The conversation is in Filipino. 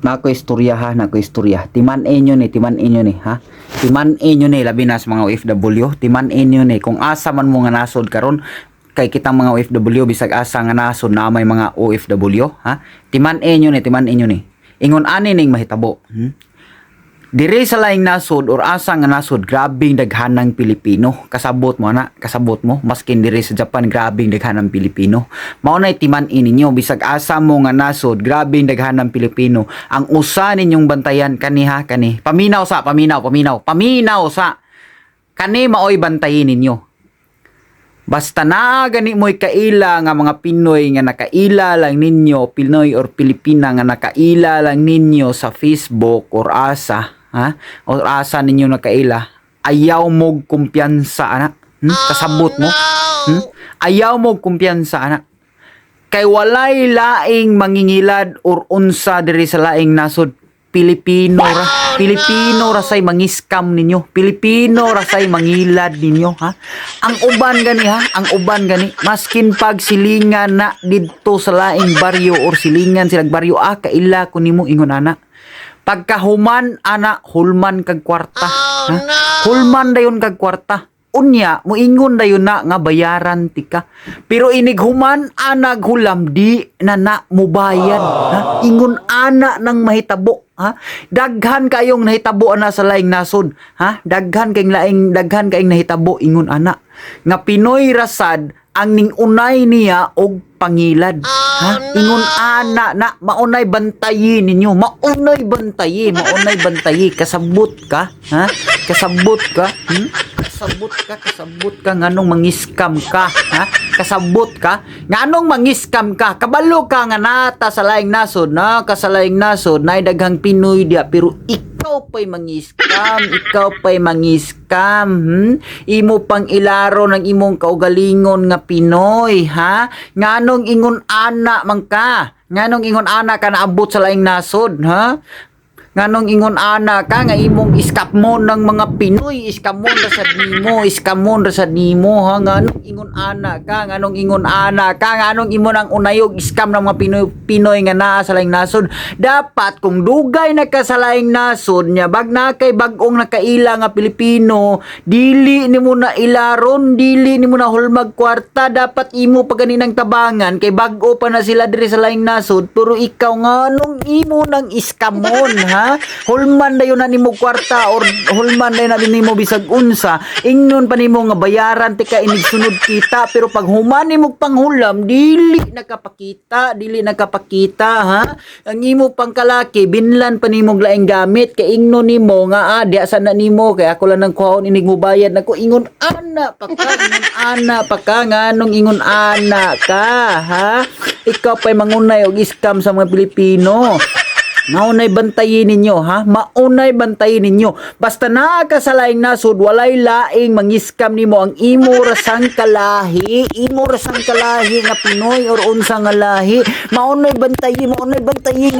nako istorya ha? Nako istorya. Timan inyo ni timan inyo ni ha? Timan inyo ni labi na sa mga OFW timan inyo ni kung asa man mo nga nasod karon kay kitang mga OFW bisag asa nga nasod na may mga OFW ha? Timan inyo ni timan inyo ni. Ingon ani ning mahitabo hmm? Dire sa laing nasod or asa nga nasod, grabing daghanang Pilipino. Kasabot mo na, kasabot mo. Maskin dire sa Japan, grabing daghanang Pilipino. Mao na timan ninyo bisag asa mo nga nasod, grabing daghanang Pilipino. Ang usa ninyong bantayan kaniha kani. Paminaw sa, paminaw, paminaw, paminaw sa. Kani maoy bantayin ninyo. Basta na gani mo'y kaila nga mga Pinoy nga nakaila lang ninyo, Pinoy or Pilipina nga nakaila lang ninyo sa Facebook or asa, ha? Or asa ninyo nakaila, ayaw mo kumpiyansa anak. Hmm? Kasabot mo. Hmm? Ayaw mo kumpiyansa anak. Kay walay laing mangingilad or unsa diri sa laing nasod Pilipino ra. Pilipino ra say mangiskam ninyo. Pilipino ra say mangilad ninyo, ha? Ang uban gani ha, ang uban gani maskin pag silingan na didto sa laing baryo or silingan silang baryo ah kaila ko nimo ingon ana. Pagkahuman ana hulman kag kwarta. ha? Hulman dayon kag kwarta. Unya, muingon dayon na nga bayaran tika. Pero inighuman anag hulam di na na mubayad. Ha? Ingon ana nang mahitabo. Ha? Daghan kayong nahitabo ana sa laing nasod. Ha? Daghan kayong laing daghan kayong nahitabo ingon ana. Nga Pinoy rasad ang ning unay niya og pangilad. ha? Ingon ana na maunay bantayi ninyo. Maunay bantayi, maunay bantayi kasabot ka, ha? Kasabot ka, hmm? Kasabot ka, kasabot ka nganong mangiskam ka, ha? Kasabot ka, nganong mangiskam ka. Kabalo ka nga nata sa laing nasod, na kasalaing nasod, na daghang Pinoy dia pero ikaw pa'y mangiskam, ikaw pa'y mangiskam, hmm? Imo pang ilaro ng imong kaugalingon nga Pinoy, ha? Nganong ingon ana man ka? Nganong ingon ana ka naabot sa laing nasod, ha? Nganong ingon ana ka nga imong iskapmon ng mga Pinoy, iskamon ra sa nimo, iskamon ra sa nimo ha nganong ingon ana ka, nganong ingon ana ka, nganong imo nang unayog iskam ng mga Pinoy, Pinoy nga naa sa laing nasod. Dapat kung dugay na ka sa laing nasod nya bag na kay bag-ong nakaila nga Pilipino, dili nimo na ilaron, dili nimo na hulmag kwarta, dapat imo pa ganinang tabangan kay bag-o pa na sila diri sa laing nasod, pero ikaw nganong imo nang iskamon ha? Hulman dayon na nimo kwarta or hulman dayon na nimo bisag unsa, ingnon pa nimo nga bayaran tika inig sunod kita pero pag human nimo panghulam dili nakapakita, dili nakapakita ha. Ang imo pangkalaki binlan pa nimo laing gamit kay ingnon nimo nga ah, di asa na nimo kay ako lang nang kuhaon inig mo bayad nako ingon ana pa ka ingon ana pa ka nganong ingon ana ka ha. Ikaw pa'y mangunay og iskam sa mga Pilipino. Maunay bantayin ninyo, ha? Maunay bantayin ninyo. Basta naa ka sa laing nasod, walay laing mangiskam nimo ang imo rasang kalahi, imo rasang kalahi nga Pinoy or unsa nga lahi. Maunay bantayin, maunay bantayin.